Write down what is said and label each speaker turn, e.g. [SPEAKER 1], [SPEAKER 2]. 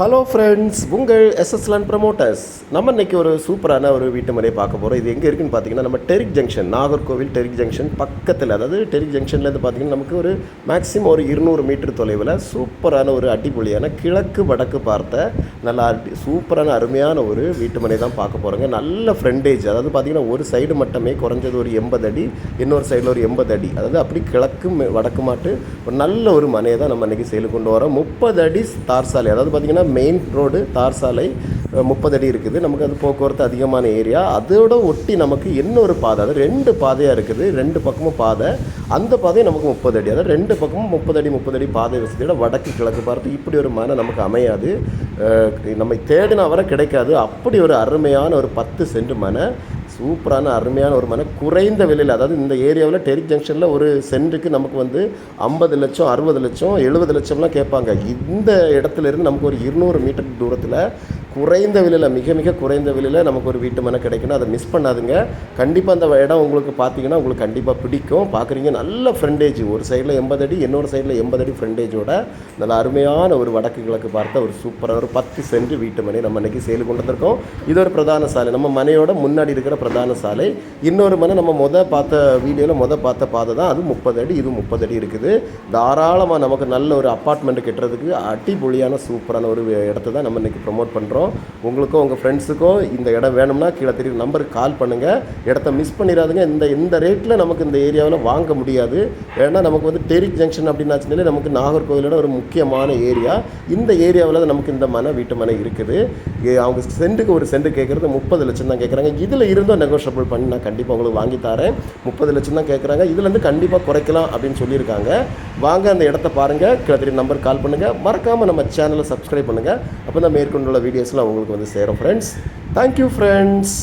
[SPEAKER 1] Hello friends உங்கள் எஸ்எஸ்லான் promoters நம்ம இன்றைக்கி ஒரு சூப்பரான ஒரு வீட்டு முறையை பார்க்க போகிறோம் இது எங்கே இருக்குன்னு பார்த்தீங்கன்னா நம்ம Derrick junction Nagercoil Derrick junction பக்கத்தில். அதாவது டெரிக் ஜங்ஷன்லேருந்து பார்த்தீங்கன்னா நமக்கு ஒரு மேக்ஸிமம் ஒரு இருநூறு மீட்டர் தொலைவில் சூப்பரான ஒரு அடிப்பொலியான கிழக்கு வடக்கு பார்த்த நல்லா அடி சூப்பரான அருமையான ஒரு வீட்டு மனை தான் பார்க்க போகிறோங்க நல்ல ஃப்ரெண்டேஜ் அதாவது பார்த்தீங்கன்னா ஒரு சைடு மட்டுமே குறைஞ்சது ஒரு எண்பது அடி இன்னொரு சைடில் ஒரு எண்பது அடி. அதாவது அப்படி கிழக்கு மே- வடக்கு மாட்டு ஒரு நல்ல ஒரு மனையை தான் நம்ம இன்றைக்கி சேல் கொண்டு வரோம். முப்பது அடி தார்சாலை அதாவது பார்த்திங்கன்னா மெயின் ரோடு தார் சாலை முப்பது அடி இருக்குது. நமக்கு அது போக்குவரத்து அதிகமான ஏரியா அதோட ஒட்டி நமக்கு இன்னொரு பாதை அது ரெண்டு பாதையாக இருக்குது. ரெண்டு பக்கமும் பாதை. அந்த பாதை நமக்கு முப்பது அடி. அதாவது ரெண்டு பக்கமும் முப்பது அடி முப்பது அடி பாதை வசதியோட வடக்கு கிழக்கு பார்த்து இப்படி ஒரு மனை நமக்கு அமையாது. நம்ம தேடினா வர கிடைக்காது. அப்படி ஒரு அருமையான ஒரு பத்து சென்ட் மனை சூப்பரான அருமையான ஒரு மனை குறைந்த விலையில் அதாவது இந்த ஏரியாவில் டெரிக் ஜங்ஷனில் ஒரு சென்ட்டுக்கு நமக்கு வந்து ஐம்பது லட்சம் அறுபது லட்சம் எழுபது லட்சம்லாம் கேட்பாங்க. இந்த இடத்துல இருந்து நமக்கு ஒரு இருநூறு மீட்டர் தூரத்தில் குறைந்த விலையில் மிக மிக குறைந்த விலையில் நமக்கு ஒரு வீட்டு மனை கிடைக்கணும் அதை மிஸ் பண்ணாதுங்க. கண்டிப்பாக அந்த இடம் உங்களுக்கு பார்த்தீங்கன்னா உங்களுக்கு கண்டிப்பாக பிடிக்கும். பார்க்குறீங்க நல்ல ஃப்ரெண்டேஜ் ஒரு சைடில் எண்பது அடி இன்னொரு சைடில் எண்பது அடி ஃப்ரண்டேஜோட நல்ல அருமையான ஒரு வடக்கு கிழக்கு பார்த்த ஒரு சூப்பரான ஒரு பத்து சென்ட் வீட்டு மனை நம்ம இன்றைக்கி சேல் கொண்டு வந்திருக்கோம். இது ஒரு பிரதான சாலை. நம்ம மனையோட முன்னாடி இருக்கிற பிரதான சாலை. இன்னொரு மனை நம்ம முத பார்த்த வீடியோவில் முத பார்த்த பாதை தான் அது முப்பது அடி இது முப்பது அடி இருக்குது. தாராளமாக நமக்கு நல்ல ஒரு அப்பார்ட்மெண்ட் கட்டுறதுக்கு அடிபொலியான சூப்பரான ஒரு இடத்த தான் நம்ம இன்றைக்கி ப்ரொமோட் பண்ணுறோம் உங்களுக்கும் உங்கள் ஃப்ரெண்ட்ஸுக்கும் இந்த இடம் வேணும்னா கீழே தெரியும் நம்பருக்கு கால் பண்ணுங்கள் இடத்த மிஸ் பண்ணிடாதுங்க. இந்த இந்த ரேட்டில் நமக்கு இந்த ஏரியாவில் வாங்க முடியாது. ஏன்னா நமக்கு வந்து டெரிக் ஜங்ஷன் அப்படின்னாச்சுனாலே நமக்கு நாகர்கோவிலோட ஒரு முக்கியமான ஏரியா இந்த ஏரியாவில் தான் நமக்கு இந்த மனை வீட்டு மனை இருக்குது. அவங்க சென்ட்டுக்கு ஒரு சென்ட் கேட்குறது முப்பது லட்சம் தான் கேட்குறாங்க. இதில் இருந்தும் நெகோஷியபிள் பண்ணி நான் கண்டிப்பாக உங்களுக்கு வாங்கி தரேன். முப்பது லட்சம் தான் கேட்குறாங்க. இதுலேருந்து கண்டிப்பாக குறைக்கலாம் அப்படின்னு சொல்லியிருக்காங்க. வாங்க அந்த இடத்த பாருங்கள் கீழே நம்பர் கால் பண்ணுங்கள் மறக்காமல் நம்ம சேனலை சப்ஸ்கிரைப் பண்ணுங்கள் அப்போ தான் மேற்கொண்டுள்ள வீடியோஸ் டேஸில் உங்களுக்கு வந்து சேரும் ஃப்ரெண்ட்ஸ் தேங்க்யூ ஃப்ரெண்ட்ஸ்